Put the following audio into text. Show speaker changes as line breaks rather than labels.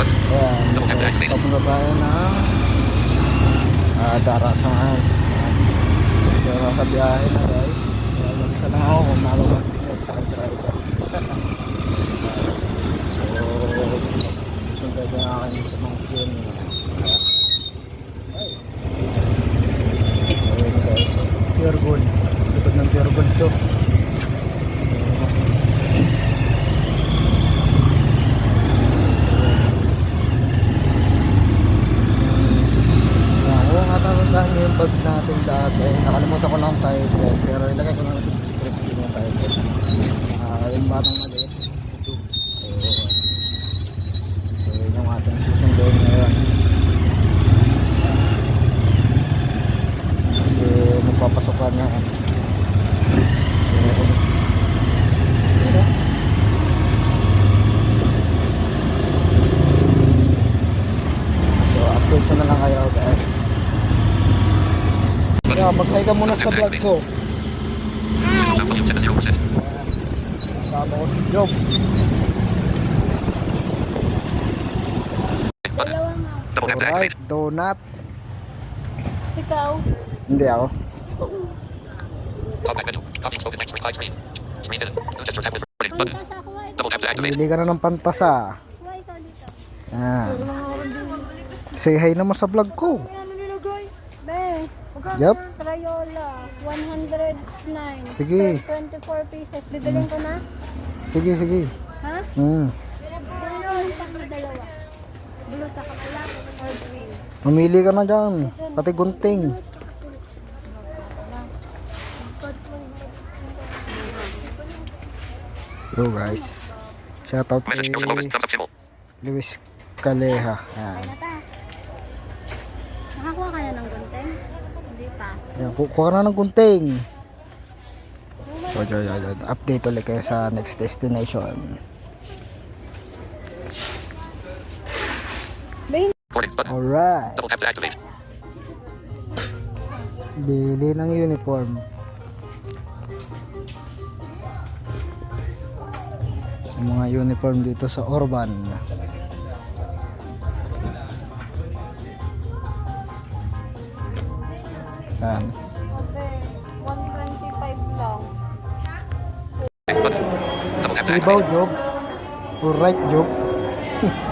Ayan, guys, papunta tayo ng uh, Darasan. Pero sa biyahe na guys. Kaya mag-isa lang ako kung malaman ang driver. so, sundan na akin sa mga yun. Ayun guys. Pure gold. Likod ng pure gold to. Bag natin dati. Nakalimutan ko lang yung title. Pero ilagay ko lang sa description yung title. Ah, yung batang maliit. Si Chu. So, so yun yung ating susunduin ngayon. Kasi magpapasokan na. So, yun. So, upload ko na lang kayo guys. Mag-hi ka muna sa vlog ko. Kasama ko si Job. Alright, donut.
Ikaw?
Hindi ako. Bili ka na ng pantasa. Ah. Say hi naman sa vlog ko. Yup.
Crayola. 109.
Sige.
For 24 pieces. Bibilin ko na?
Sige, sige.
Ha?
Hmm.
Blue tack pala. Or green.
Mamili ka na dyan. Pati gunting. Yo guys. Shoutout kay Luis Caleha. Ayan.
Ay nata. Nakakuha ka na ng gunting? Hindi pa.
Ayan, ku- kuha ka na ng gunting. So, yun, yun, yun. Update ulit kayo sa next destination. Alright. Bili ng uniform. Yung mga uniform dito sa Orban. Yan.
Okay. 125 lang.
Ibaw job. Or right job.